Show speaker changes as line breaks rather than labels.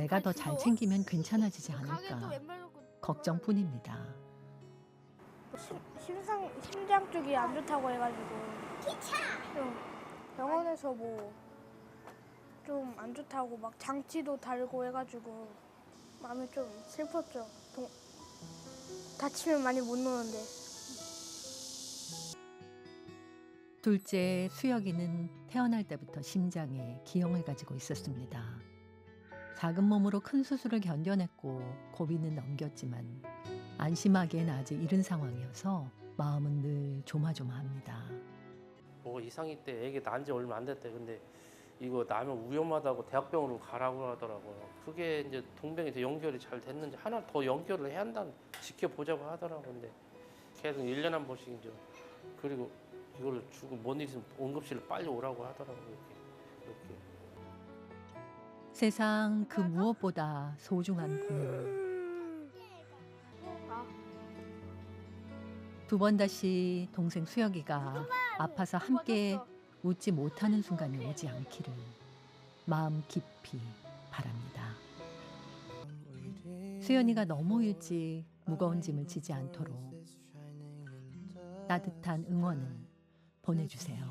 내가 더 잘 챙기면 괜찮아지지 않을까 걱정뿐입니다.
심, 심상 심장 쪽이 안 좋다고 해가지고 좀 병원에서 뭐 좀 안 좋다고 막 장치도 달고 해가지고 마음이 좀 슬펐죠. 동, 다치면 많이 못 노는데
둘째 수혁이는 태어날 때부터 심장에 기형을 가지고 있었습니다. 작은 몸으로 큰 수술을 견뎌냈고 고비는 넘겼지만 안심하기엔 아직 이른 상황이어서 마음은 늘 조마조마합니다.
뭐 이상이 때 애기 낳은 지 얼마 안 됐대. 근데 이거 나면 위험하다고 대학병원으로 가라고 하더라고요. 그게 이제 동병이 더 연결이 잘 됐는지 하나 더 연결을 해야 한다 지켜보자고 하더라고. 근데 계속 1년에 한 번씩 이제 그리고 이걸 주고 뭔 일 있으면 응급실로 빨리 오라고 하더라고요. 이렇게.
세상 그 무엇보다 소중한 부모.
아,
두번 다시 동생 수혁이가 아파서 함께 웃지 못하는 순간이 오지 않기를 마음 깊이 바랍니다. 수연이가 너무 일찍 무거운 짐을 지지 않도록 따뜻한 응원을 보내주세요.